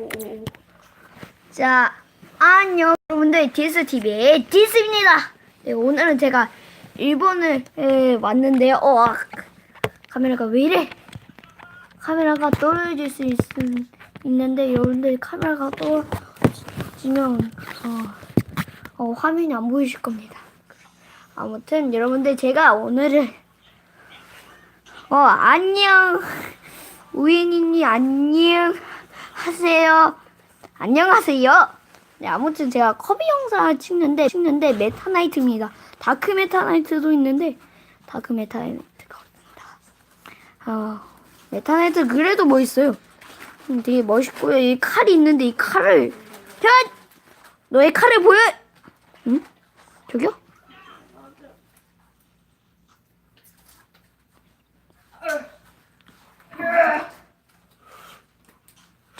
오. 자, 안녕 여러분들 디스TV의 디스입니다. 네, 오늘은 제가 일본을 에, 왔는데요. 어, 아, 카메라가 왜 이래? 카메라가 떨어질 수 있, 있는데 여러분들 카메라가 떨어지면 어, 어, 화면이 안 보이실 겁니다. 아무튼 여러분들 제가 오늘은 어 안녕 우인이니 안녕 하세요. 안녕하세요. 네 아무튼 제가 커비 영상을 찍는데 찍는데 메타나이트입니다. 다크 메타나이트도 있는데 다크 메타나이트가 없습니다. 어 메타나이트 그래도 멋있어요. 음, 되게 멋있고요. 이 칼이 있는데 이 칼을 야 너의 칼을 보여! 응? 저기요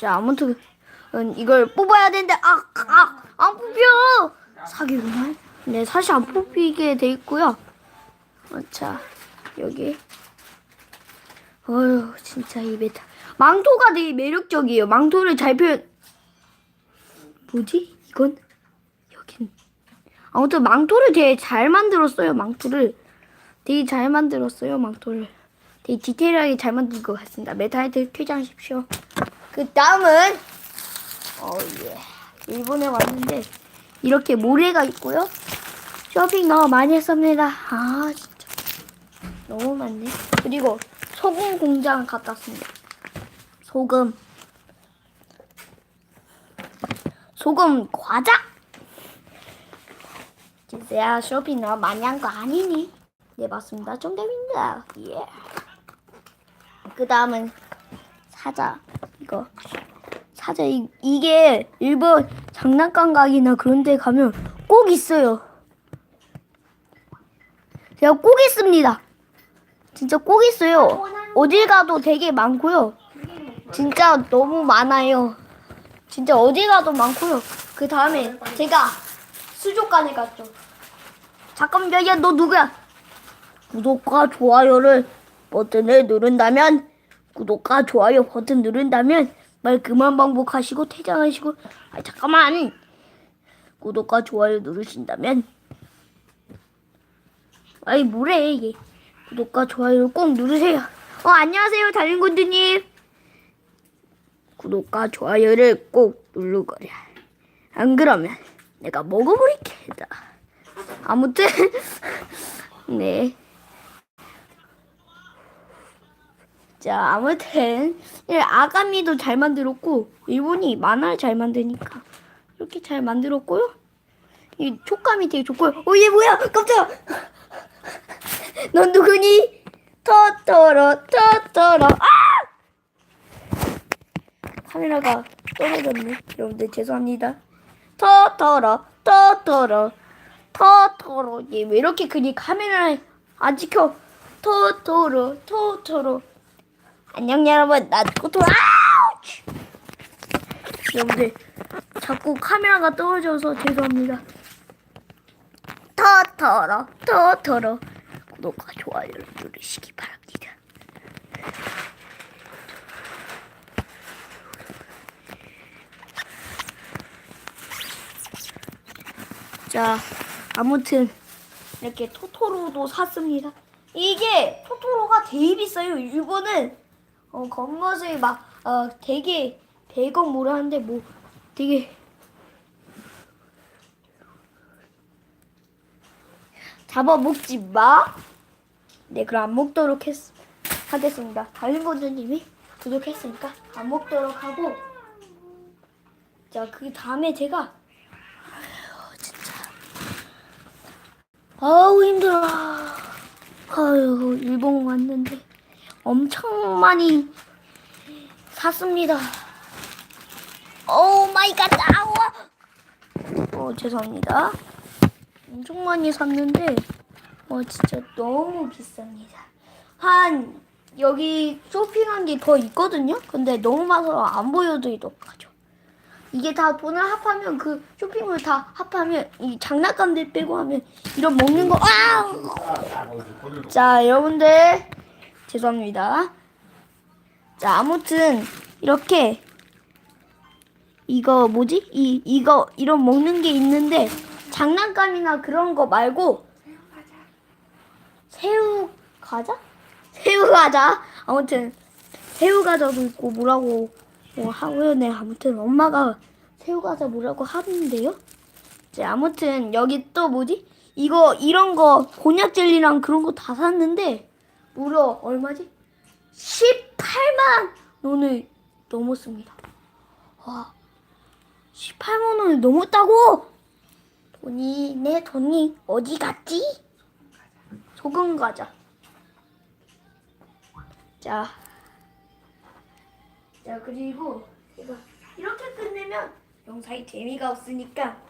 자, 아무튼 음, 이걸 뽑아야 되는데 아, 아, 안 뽑혀. 사기구만. 네, 사실 안 뽑히게 돼 있고요. 어, 자, 여기. 어휴, 진짜 이 메타. 망토가 되게 매력적이에요. 망토를 잘 표현. 뭐지? 이건 여긴. 아무튼 망토를 되게 잘 만들었어요. 망토를 되게 잘 만들었어요. 망토를. 되게 디테일하게 잘 만든 것 같습니다. 메타이트 쾌장하십시오. 그 다음은 어 예. 일본에 왔는데 이렇게 모래가 있고요. 쇼핑 너무 많이 했습니다. 아 진짜 너무 많네. 그리고 소금 공장 갔다 왔습니다. 소금 소금 과자. 진짜야 쇼핑 너무 많이 한 거 아니니? 네 맞습니다. 정답입니다. 예. 그 다음은 사자 이거 사자. 이, 이게 일본 장난감 가게나 그런 데 가면 꼭 있어요. 제가 꼭 있습니다. 진짜 꼭 있어요. 어딜 가도 되게 많고요. 진짜 너무 많아요. 진짜 어디 가도 많고요. 그 다음에 제가 수족관에 갔죠. 잠깐만 야 너 누구야? 구독과 좋아요를 버튼을 누른다면 구독과 좋아요 버튼 누른다면 말 그만 반복하시고 퇴장하시고 아 잠깐만! 구독과 좋아요 누르신다면 아이 뭐래 이게 구독과 좋아요를 꼭 누르세요. 어 안녕하세요 달린군주님. 구독과 좋아요를 꼭 누르거라. 안 그러면 내가 먹어버릴게다 아무튼 네 자, 아무튼 이 아가미도 잘 만들었고 일본이 만화를 잘 만드니까 이렇게 잘 만들었고요. 이 촉감이 되게 좋고요. 어, 얘 뭐야? 깜짝이야. 넌 누구니? 토토로 토토로. 아! 카메라가 떨어졌네. 여러분들 죄송합니다. 토토로 토토로 토토로. 얘왜 이렇게 그니 카메라를 안 지켜? 토토로 토토로. 안녕 여러분. 나 아우치! 여러분들 자꾸 카메라가 떨어져서 죄송합니다. 토토로 토토로 구독과 좋아요를 누르시기 바랍니다. 자 아무튼 이렇게 토토로도 샀습니다. 이게 토토로가 되게 비싸요. 일본은 어, 겉멋을 막, 어, 되게, 100억 뭐라 하는데, 뭐, 되게. 잡아먹지 마? 네, 그럼 안 먹도록 했, 하겠습니다. 달린건주님이 구독했으니까 안 먹도록 하고. 자, 그 다음에 제가. 아휴, 진짜. 아우, 힘들어. 아유, 일본 왔는데. 엄청 많이 샀습니다. 오 마이 갓, 아우와! 어, 죄송합니다. 엄청 많이 샀는데, 어, 진짜 너무 비쌉니다. 한, 여기 쇼핑한 게 더 있거든요? 근데 너무 많아서 안 보여드리도록 하죠. 이게 다 돈을 합하면 그 쇼핑을 다 합하면 이 장난감들 빼고 하면 이런 먹는 거, 아! 자, 여러분들. 죄송합니다. 자, 아무튼 이렇게 이거 뭐지? 이 이거 이런 먹는 게 있는데 장난감이나 그런 거 말고 새우 과자? 새우 과자. 아무튼 새우 과자도 있고 뭐라고 뭐 하고요. 네 아무튼 엄마가 새우 과자 뭐라고 하는데요. 네 아무튼 여기 또 뭐지? 이거 이런 거 곤약 젤리랑 그런 거 다 샀는데 무려 얼마지? 18만 원을 넘었습니다. 와, 18만 원을 넘었다고? 돈이 내 돈이 어디 갔지? 소금 과자. 자, 자 그리고 제가 이렇게 끝내면 영상이 재미가 없으니까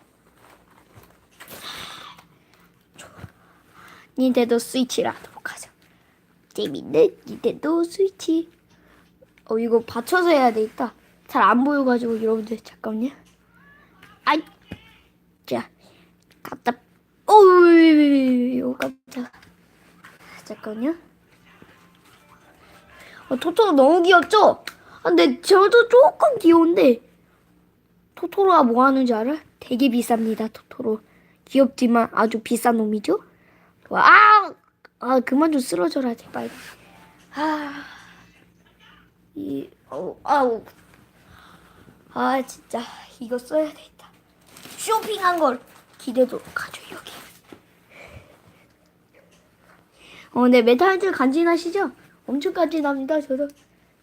하도록 하죠. 재밌는 닌텐도 스위치. 어 이거 받쳐서 해야 되겠다. 잘 안 보여가지고 여러분들 잠깐만요. 아이, 자 갖다. 어우 깜짝. 잠깐만요. 어, 토토로 너무 귀엽죠? 아, 근데 저도 조금 귀여운데 토토로가 뭐 하는지 알아? 되게 비쌉니다 토토로. 귀엽지만 아주 비싼 놈이죠. 와, 아, 아 그만 좀 쓰러져라 제발. 아, 이, 어우, 아우, 아 진짜 이거 써야 되겠다. 쇼핑한 걸 기대도록 하죠 여기. 어, 네 메탈들 간지나시죠? 엄청 간지납니다 저도.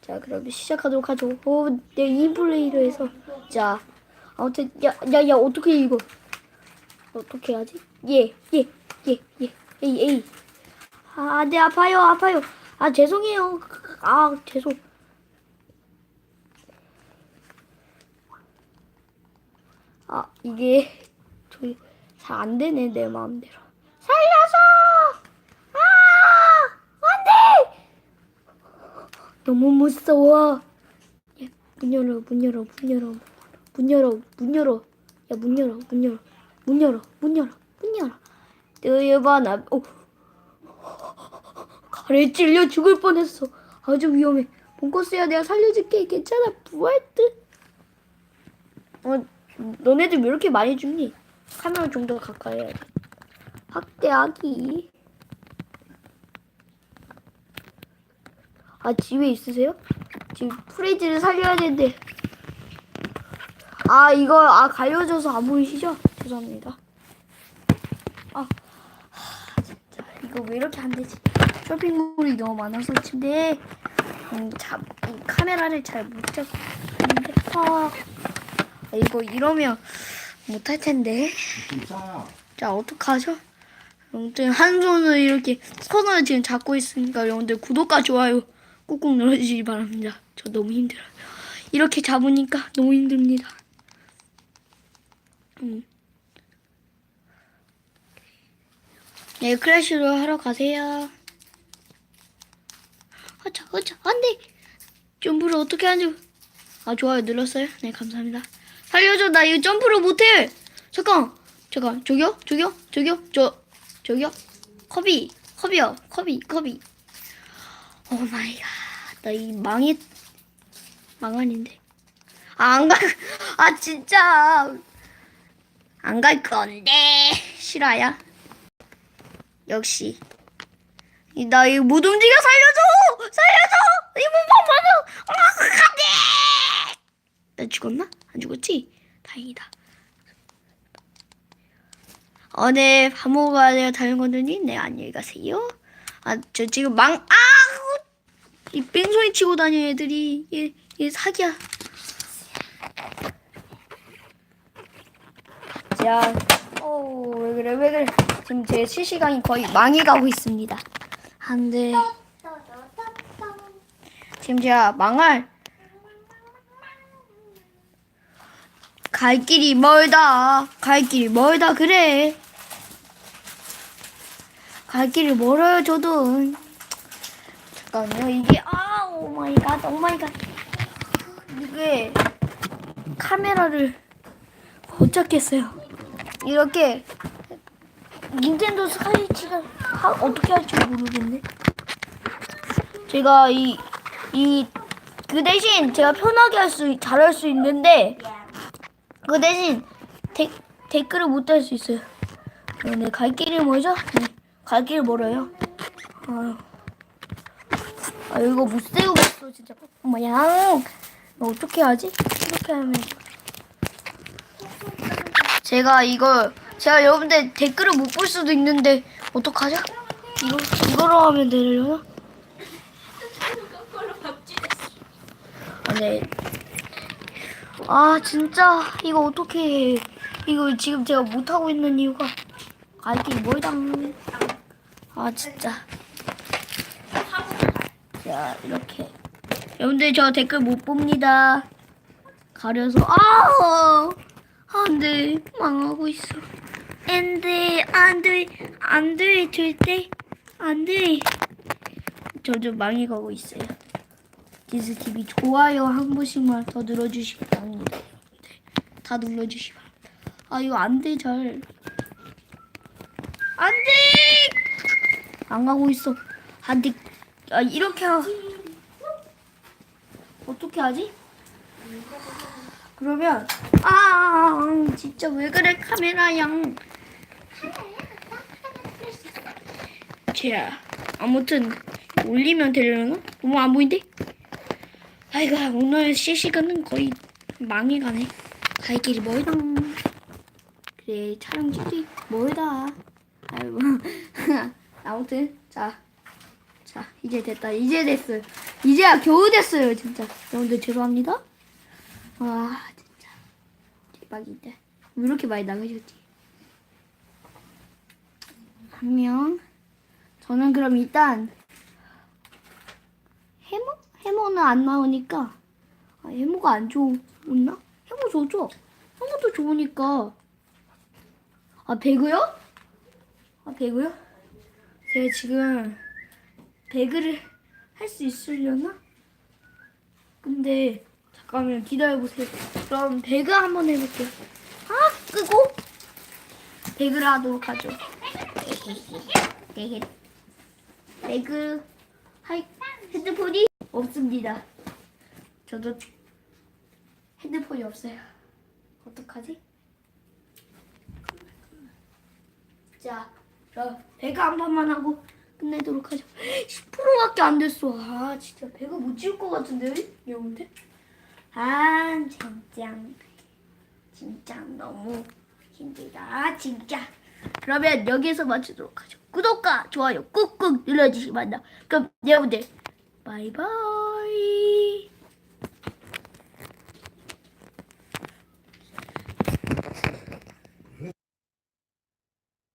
자, 그럼 시작하도록 하죠. 오, 내 인플레이를 해서. 자, 아무튼 야, 야, 야, 어떻게 이거? 어떻게 하지? 예, 예, 예, 예, 에이, 에이. 아, 네 아파요, 아파요. 아, 죄송해요. 아, 죄송. 아, 이게 저기 잘 안 되네 내 마음대로. 살려줘! 아, 안 돼! 너무 무서워. 야, 문 열어, 문 열어, 문 열어, 문 열어, 문 열어. 야, 문 열어, 문 열어, 문 열어, 문 열어, 문 열어. 뜨여봐나. 어. 가래 찔려 죽을 뻔했어. 아주 위험해. 본코스야, 내가 살려줄게. 괜찮아, 부활 듯. 어, 너네들 왜 이렇게 많이 죽니? 카메라 좀 더 가까이 해야 돼. 확대하기. 아 집에 있으세요? 지금 프레이즈를 살려야 되는데 아 이거 아 갈려져서 안 보이시죠? 죄송합니다 아 하, 진짜 이거 왜 이렇게 안 되지 쇼핑몰이 너무 많아서 침대에 음, 잡, 이 카메라를 잘 못 잡고 있는데 아 아, 이거 이러면 못 할 텐데 진짜 자 어떡하죠? 여러분들 한 손으로 이렇게 손을 지금 잡고 있으니까 여러분들 구독과 좋아요 꾹꾹 눌러주시기 바랍니다. 저 너무 힘들어요. 이렇게 잡으니까 너무 힘듭니다. 음. 네, 크래쉬로 하러 가세요. 아차, 아차, 안 돼! 점프를 어떻게 하지? 아, 좋아요, 눌렀어요? 네, 감사합니다. 살려줘, 나 이거 점프를 못해! 잠깐! 잠깐, 저기요? 저기요? 저기요? 저, 저기요? 커비, 커비요, 커비, 커비. 오 마이 갓. 나 이 망이, 망한인데. 아, 안 갈, 아, 진짜. 안 갈 건데. 실화야? 역시. 이- 나 이거 못 움직여 살려줘! 살려줘! 이몸 봐봐줘! 아, 안 돼! 나 죽었나? 안 죽었지? 다행이다. 어, 네, 밥 먹으러 가야 돼요. 다른 건들님. 네, 안녕히 가세요. 아, 저 지금 망, 아! 이 뺑소니 치고 다녀 애들이. 얘, 얘 사기야. 자, 어, 왜 그래, 왜 그래. 지금 제 실시간이 거의 망해가고 있습니다. 안 돼. 지금 제가 망할 갈 길이 멀다. 갈 길이 멀다 그래. 갈 길이 멀어요 저도. 잠깐만요 이게 아 오마이갓 오마이갓 이게 카메라를 못 잡겠어요. 이렇게 닌텐도 스위치가 하- 어떻게 할지 모르겠네. 제가 이 이 그 대신 제가 편하게 할 수, 잘할 수 있는데 그 대신 데, 댓글을 못 달 수 있어요. 네, 네, 갈 길이 뭐죠? 네, 갈 길이 멀어요. 아유. 아 이거 못 세우겠어 진짜. 뭐야? 어떻게 하지? 이렇게 하면 제가 이거 제가 여러분들 댓글을 못 볼 수도 있는데 어떡하죠? 이거 이거로 하면 되려나? 아, 네. 아 진짜 이거 어떻게 해? 이거 지금 제가 못 하고 있는 이유가 알기 뭘당 아 진짜 자 이렇게 여러분들 저 댓글 못 봅니다 가려서 아 안돼 망하고 있어 안돼 안돼 안돼 절대 안돼 저좀 망해가고 있어요 디스 TV 좋아요 한 번씩만 더 눌러주시기 바랍니다. 다 눌러주시기 바랍니다. 아 이거 안돼 잘. 안 돼. 안 가고 있어. 안 돼. 아 이렇게 하. 어떻게 하지? 그러면 아 진짜 왜 그래 카메라 양. 자 아무튼 올리면 되려나? 너무 안 보이는데? 아이고 오늘 실시간은 거의 망해가네. 갈 길이 멀다. 그래 촬영지도 멀다. 아이고. 아무튼 자, 자 이제 됐다. 이제 됐어요. 이제야 겨우 됐어요 진짜. 여러분들 죄송합니다. 와 대박이다 왜 이렇게 많이 나가셨지 한 명 저는 그럼 일단 해머? 해머는 안 나오니까 아, 해머가 안 좋나? 해머 좋죠? 해머도 좋으니까 아 배그요? 아 배그요? 제가 지금 배그를 할 수 있으려나? 근데 잠깐만 기다려보세요 그럼 배그 한번 해볼게요 아 끄고 배그를 하도록 하죠 배그 할 핸드폰이 없습니다. 저도 핸드폰이 없어요. 어떡하지? 자, 저 배가 한 번만 하고 끝내도록 하죠. 10%밖에 안 됐어. 아, 진짜 배가 못 지울 것 같은데, 여러분들? 아, 진짜. 진짜 너무 힘들다, 진짜. 그러면 여기서 마치도록 하죠. 구독과 좋아요 꾹꾹 눌러주시기 바랍니다. 그럼 여러분들 바이바이.